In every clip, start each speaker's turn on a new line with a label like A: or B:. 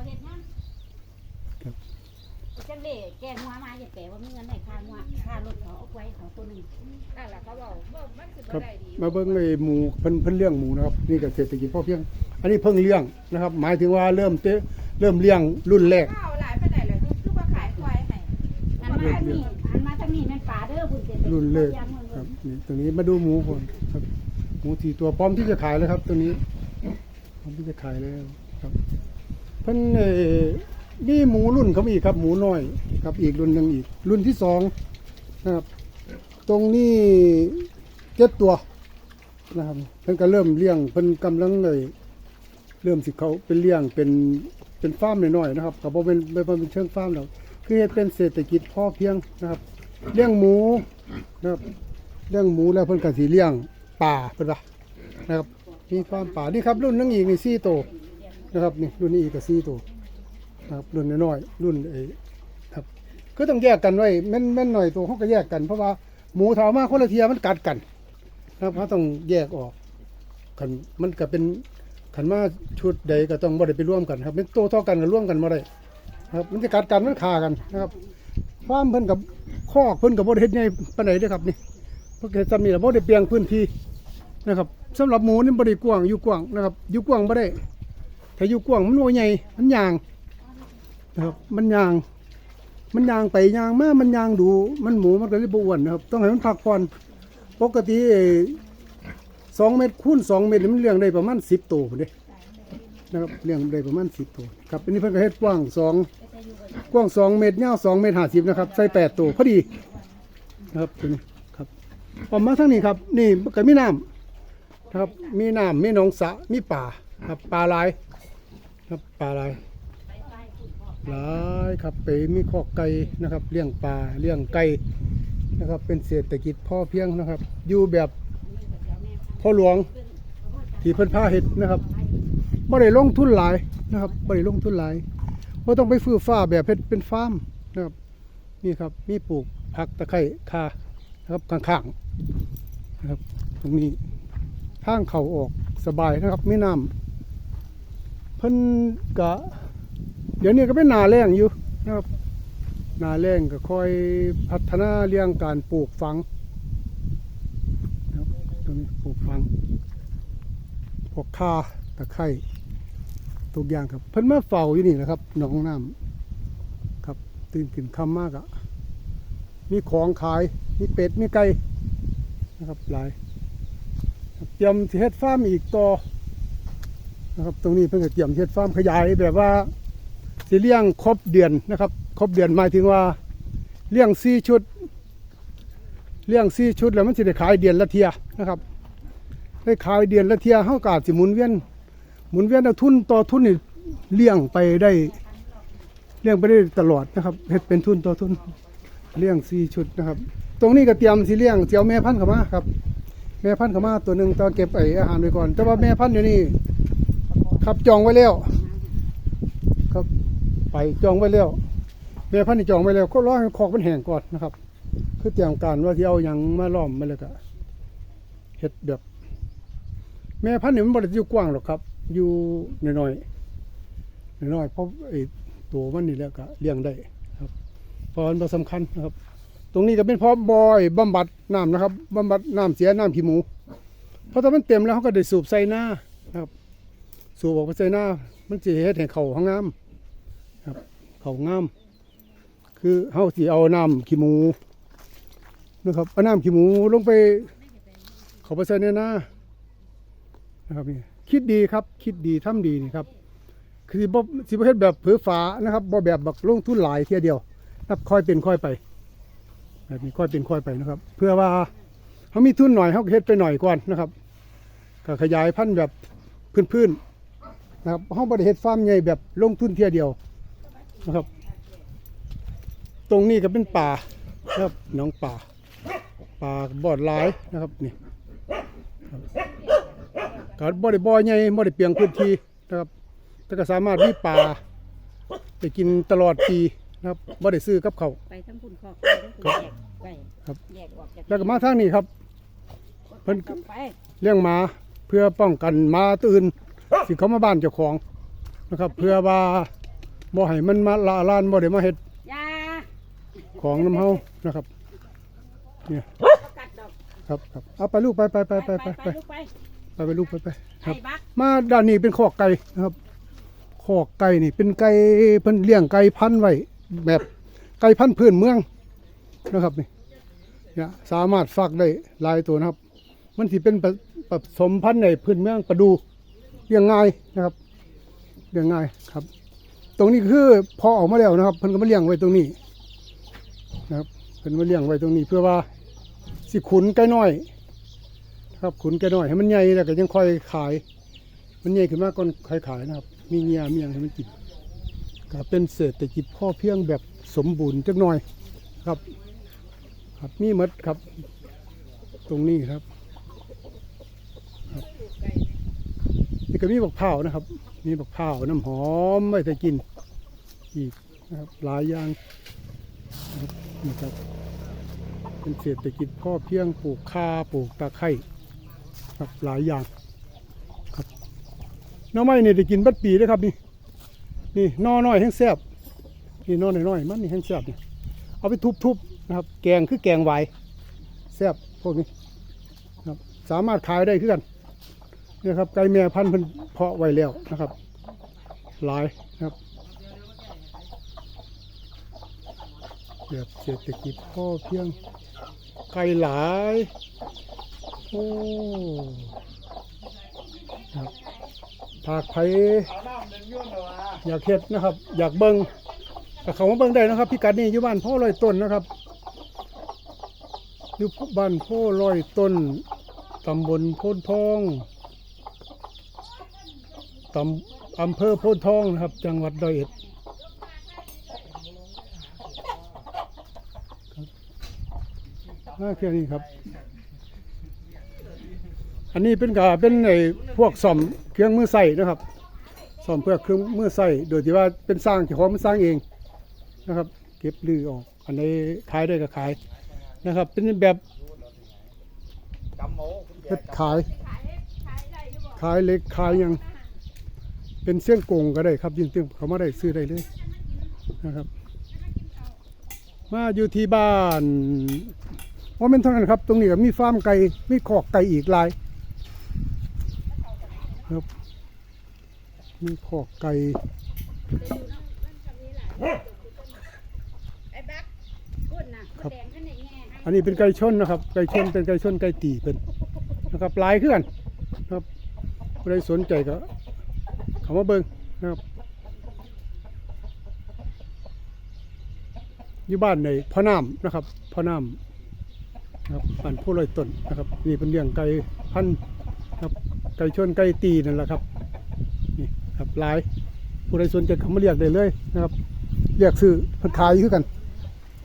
A: บ่เฮ็ดงาน
B: ครับ
A: จังเด้แกงหัวมาอย่าแปลว่ามีเงินได้ค่าหัวค่ารถเขาเอาไว้เขาตัวหนึง
C: นั่นแหละเขาบอกว่ามันสิ
B: ครับ
C: บ่ได้ดี
B: มาเบิ่งไอ้หมูเพิ่นเพิ่นเลี้ยงหมูนะครับนี่ก็เศรษฐกิจพอเพียง อันนี้เพิ่งเลี้ยงนะครับ หมายถึงว่าเริ่มเตะเริ่มเลี้ยงรุ่นแรก
C: ข้าวหลายไปไหนเลยคือว่าขายควายให้
A: อันมาทางนี้อันมาทางนี้แม่นป่าเด้อคุณเจ็ด
B: รุ่นแรกครับนี่ตรงนี้มาดูหมูก่อนครับ หมูสี่ตัวพร้อมที่จะขายแล้วครับตัวนี้พร้อมที่จะขายแล้วครับเพิ่นเอ่อนี่หมูรุ่นเขาอีกครับ หมูน้อยครับอีกรุ่นหนึ่งอีก รุ่นที่สองนะครับ ตรงนี้เจ็ดตัวนะครับเพิ่นก็เริ่มเลี้ยงเพิ่นกำลังเลยเริ่มสิเขาเป็นเลี้ยงเป็นเป็นฟาร์มน้อยๆนะครับก็บ่เป็นบ่เป็นเชิงฟาร์มหรอกคือเฮ็ดเป็นเศรษฐกิจพอเพียงนะครับเลี้ยงหมูนะครับเลี้ยงหมูแล้วเพิ่นก็สิเลี้ยงป่าเพิ่นว่านะครับมีฟาร์มป่านี่ครับรุ่นนึงอีกนี่สี่ตัว นะครับนี่รุ่นนี้อีกก็สี่ตัวนะครับรุ่นน้อยๆรุ่นไอ้ครับก็ต้องแยกกันไว้แม่นแม่นหน่อยตัวเขาก็แยกกันเพราะว่าหมูถามาคนละเทียมันกัดกันนะครับเขาต้องแยกออกขันมันก็เป็นขันมาชุดใดก็ต้องบ่ได้ไปร่วมกันครับเป็นโตวเท่ากันก็ร่วมกันบ่ได้ครับ มันจะกัดกันมันคากันนะครับฟาร์มเพิ่นกับคอกเพิ่นกับบ่ได้เฮ็ดใหญ่ปานใดเด้อครับนี่เพิ่นก็เฮ็ดซ้ำนี่ล่ะบ่ได้เปลียงพื้นที่นะครับสำหรับหมูนี่บ่ได้กว้างอยู่กว้างนะครับอยู่กว้างบ่ได้ ถ้าอยู่กว้างมันบ่ใหญ่มันยางนะครับ มันยาง มันยางไปยางมามันยางดู มันหมูมันก็เลยบ่อ้วนนะครับ ต้องให้มันพักผ่อนปกติเอ่อ2เมตรคูณ2เมตรมันเลี้ยงได้ประมาณ10ตัวพุ่นเด้นะครับเลี้ยงได้ประมาณ10ตัวครับอันนี้เพิ่นก็เฮ็ดกว้างสองกว้างสองเมตรยาวสองเมตรห้าสิบนะครับ ใส่แปดตัวพอดีนะครับตัวนี้ครับออกมาทางนี้ครับ นี่ก็มีน้ำนะครับ มีน้ำมีหนองสระมีป่าครับป่าลาย ครับป่าหลายหลายครับไปมีคอกไก่นะครับเลี้ยงปลาเลี้ยงไก่นะครับ เป็นเศรษฐกิจพ่อเพียงนะครับ อยู่แบบพ่อหลวงที่เพิ่นพาเห็ดนะครับไม่ได้ลงทุนหลายนะครับไม่ได้ลงทุนหลายว่าต้องไปฟื้อฟ้าแบบเพชรเป็นฟาร์มนะครับนี่ครับมีปลูกผักตะไคร้คานะครับข้างๆนะครับตรงนี้ทางเขาออกสบายนะครับไม่น้ำ เพิ่นกะ เดี๋ยวนี้ก็เป็นนาแรงอยู่นะครับนาแรงก็ค่อยพัฒนาเรื่องการปลูกฝังนะครับตรงนี้ปลูกฝังพวกคาตะไคร้ทุกอย่างครับ เพิ่นมาเฝ้าอยู่นี่นะครับหนองน้ำครับ ตื่นขึ้นคำมากอะมีของขาย มีเป็ด มีไก่นะครับหลายเตรียมสิเฮ็ดฟาร์มอีกต่อ นะครับ ตรงนี้เพิ่นก็เตรียมเฮ็ดฟาร์มขยายแบบว่าสิเลี้ยงครบเดือนนะครับ ครบเดือนหมายถึงว่าเลี้ยงสี่ชุด เลี้ยงสี่ชุดแล้วมันสิได้ขายเดือนละเทียนะครับได้ขายเดือนละเทียเฮากาจสิหมุนเวียนหมุนเวียนเอาทุนต่อทุนนี่เลี้ยงไปได้เลี้ยงไปได้ตลอดนะครับเฮ็ดเป็นทุนต่อทุนเลี้ยงสี่ชุดนะครับ ตรงนี้ก็เตรียมสิเลี้ยงเจียวแม่พันธุ์เข้ามาครับ แม่พันธุ์เข้ามาตัวหนึ่งตอนเก็บไออาหารไว้ก่อน แต่ว่าแม่พันธุ์อยู่นี่ ครับจองไว้แล้วครับ ไปจองไว้แล้วแม่พันธุ์นี่จองไว้แล้วก็รอให้คอกมันแห้งก่อนนะครับ คือเตรียมการว่าที่เอาหยังมาล้อมมาเลยก็เฮ็ดแบบแม่พันธุ์นี่มันบ่ได้อยู่กว้างหรอกครับ อยู่น้อยๆน้อยๆเพราะไอ้ตัวมันนี่แหล้วก็เลี้ยงได้ครับเพราะมันสำคัญนะครับ ตรงนี้ก็เป็นเพราะบ่อยบำบัดน้ำนะครับบำบัดน้ำเสียน้ำขี้หมูเพราะถ้ามันเต็มแล้วเขาก็ได้สูบใส่หน้านะครับ สูบออกไปใส่หน้า มันจะเฮ็ดให้เขาห้องน้ำครับ เขางามคือเฮาสิเอาน้ำขี้หมูนะครับเอาน้ำขี้หมูลงไป เขาไปใส่ในหน้านะครับนี่คิดดีครับ คิดดีทำดีนี่ครับ คือบ่สิบ่เฮ็ดแบบเผือฝานะครับบ่แบบบักลงทุนหลายเทียเดียวนะครับค่อยเป็นค่อยไป แบบนี้ค่อยเป็นค่อยไปนะครับ เพื่อว่าเขามีทุนหน่อยเขาก็เฮ็ดไปหน่อยก่อนนะครับก็ขยายพันธุ์แบบพื้นๆ นะครับเขาบ่ได้เฮ็ดฟาร์มใหญ่แบบลงทุนเทียเดียวนะครับ ตรงนี้ก็เป็นป่านะครับหน้องป่าป่าบอดหลายนะครับนี่ก็บ่ได้บ่อใหญ่บ่ได้เปลียงพื้นที่นะครับแต่ก็สามารถมีปลาไปกินตลอดปีนะครับบ่ได้ซื้อกับเขาว
A: ไปทั้งคุณคอกไปทั้งคุณแยกไป
B: ครับ
A: แยกออกจาก
B: แล้วก็มาทางนี้ครับเพิ่น
A: เข้าไป
B: เลี้ยงหมาเพื่อป้องกันหมาตื่น สิเขามาบ้านเจ้าของนะครับ เพื่อว่าบ่ให้มันมาละลานบ่ได้มาเฮ็ด
A: ยา
B: ของน้ำเฮานะครับเนี่ย
A: บ่กัดดอก
B: ครับครับเอาไปลูกไปไปไปไปไปไป
A: ลูกไป
B: ไปไปลูกไปไปค
A: ไอ้
B: รับ
A: บัก
B: มาด้านนี้เป็นคอกไก่นะครับคอกไก่นี่เป็นไก่เพิ่นเลี้ยงไก่พันธุ์ไว้แบบไก่พันธุ์พื้นเมืองนะครับนี่เนี่ยสามารถฟักได้หลายตัวนะครับ มันสิเป็นผผสมพันธุ์ในพื้นเมืองประดู เลี้ยงง่ายนะครับเลี้ยงง่ายครับ ตรงนี้คือพอออกมาแล้วนะครับเพิ่นก็มาเลี้ยงไว้ตรงนี้นะครับเพิ่นมาเลี้ยงไว้ตรงนี้เพื่อว่าสิขุนไก่น้อยครับขุนแกหน่อยให้มันใหญ่แล้วก็ยังค่อยขาย มันใหญ่ขึ้นมากก่อนค่อยขายนะครับ มีเงียมีอย่างให้มันกินก็เป็นเศรษฐกิจพ่อเพียงแบบสมบูรณ์จักหน่อยครับ ครับมีหมดครับ ตรงนี้ครับ นี่ก็มีบักเผานะครับ มีบักเผาน้ำหอมไว้แต่กินอีกนะครับหลายอย่างนะครับนี่ครับเป็นเศรษฐกิจพ่อเพียงปลูกคาปลูกตะไคร้ครับหลายอย่างครับน้อไม้นี่ได้กินบัดปีเลยครับนี่นี่นอน้อยแห้งแซ่บนี่หนอน้อยๆมันนี่แห้งแซ่บนี่เอาไปทุบๆนะครับ แกงคือแกงไวแซ่บพวกนี้ครับสามารถขายได้คือกัน นี่ครับไก่แม่พันธุ์เพิ่นเพาะไว้แล้วนะครับหลายนะครับแบบเศรษฐกิจพ่อเพียงไก่หลายโอ้ครับถากไผอยากเฮ็ดนะครับ อยากเบิงก็เขามาเบิงได้นะครับพี่กัดนี่อยู่บ้านพ่อลอยต้นนะครับอยู่บ้านพ่อลอยต้นตำบลโพนทอง ตำอำเภอโพนทองนะครับ จังหวัดร้อยเอ็ดอ่าแค่นี้ครับ อันนี้เป็นกาเป็นไอ้พวกซ่อมเครื่องมือใส่นะครับซ่อมเพื่อเครื่องมือใส่โดยที่ว่าเป็นสร้างเจ้าของมันสร้างเองนะครับ เก็บลือออก อันนี้ขายได้ก็ขายนะครับ เป็นแบบเฮ็ดขายขายเล็กขายหยัง เป็นเส้นกงก็ได้ครับยิงตึงเขามาได้ซื้อได้เลยนะครับ มาอยู่ที่บ้านว่าเป็นเท่านั้นครับ ตรงนี้ก็มีฟาร์มไก่มีขอกไก่อีกหลายครับมีขอกไก่
C: ไอ้บั
A: นะพูดแดงขึ้นในแง่ให้
B: อันนี้เป็นไก่ชนนะครับ ไก่ชนเป็นไก่ชนไก่ตีเป็นนะครับลายขึ้นครับใครสนใจก็ เขามาเบิ่งนะครับอยู่บ้านในพ่อน้ำนะครับพ่อน้ำนะครับบ้านผู้ลอยต้นนะครับนี่เป็นเลี้ยงไก่พันครับไก่ชนไก่ตีนั่นแหละครับนี่ครับลายผู้ใดสนใจเขามาเรียกได้เลยนะครับเรียกซื้อพันขายคือกัน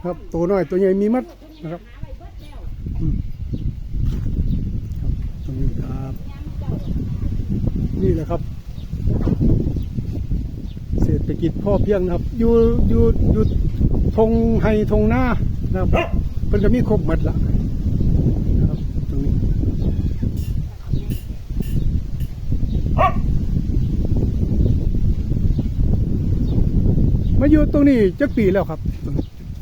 B: ครับตัวน้อยตัวใหญ่มีมัดนะครับตรงนี้ครับ นี่แหละครับ ศรษฐกิจพ่อเพียงนะครับ อยู่อยู่อยู่ทงไฮทงหน้านะครับเพิ่นก็มีครบหมดละนะครับตรงนี้มาอยู่ตรงนี้จักปีแล้วครับ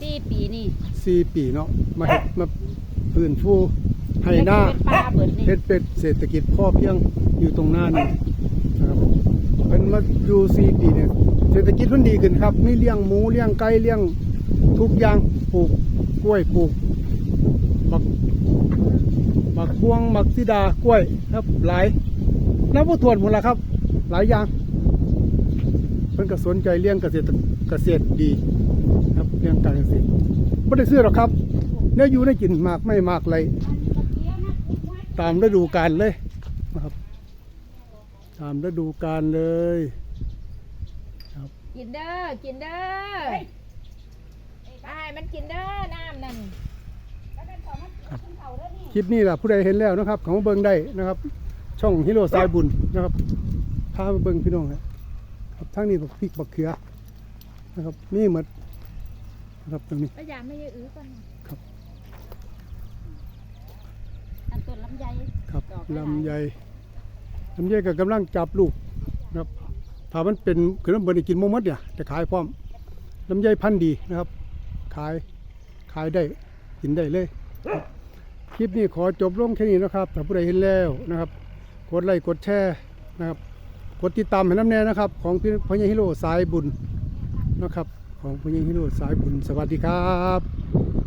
A: สี่ปีนี่
B: สี่ปีเนาะมาเฮ็ดมาพื้นฟูให้หน้า
A: เป็นปลาเบิดนี่
B: เฮ็ดเป็ดเศรษฐกิจพ่อเพียงอยู่ตรงหน้านี่นะครับเป็นมาอยู่สี่ปีเนี่ย เศรษฐกิจมันดีขึ้นครับมีเลี้ยงหมูเลี้ยงไก่เลี้ยงทุกอย่างปลูกกล้วยปลูกบักบักพวงบักซิดากล้วยครับ หลายนับว่าทวนหมดแล้วครับ หลายอย่างเพิ่นก็สนใจเลี้ยงเกษตรเกษตรดี ครับเรื่องการเกษตรไม่ได้ซื้อหรอกครับเนื้ออยู่ได้กินมากไม่มากเลย ตามฤดูกาลเลยนะครับ ตามฤดูกาลเลย
C: กินเด้อ กินเด้อไปให้มันกินเด้อ น้ำนั่น
B: คลิปนี้ล่ะผู้ใดเห็นแล้วนะครับ ของเบิงได้นะครับ ช่องฮิโร่สายบุญนะครับพามาเบิงพี่น้องครับทั้งนี้บักพริกบักเขือนะครับนี่หมดนะครับตรงนี้
C: พยายามไม่ให้อื้อก่อน
A: อันต้นลำไย
B: ครับ
A: ดอกหลายๆ
B: ลำไยลำไยก็กำลังจับลูกนะครับ ถ้ามันเป็นคือมันเบิดได้กินบ่หมดเนี่ยจะขายพร้อมลำไยพันธุ์ดีนะครับ ขายขายได้กินได้เลยครับคลิปนี้ขอจบลงแค่นี้นะครับ ถ้าผู้ใดเห็นแล้วนะครับ กดไลค์กดแชร์นะครับ กดติดตามให้น้ำแน่นะครับ ของพี่พญาฮิโร่สายบุญนะครับ ของพญาฮิโร่สายบุญสวัสดีครับ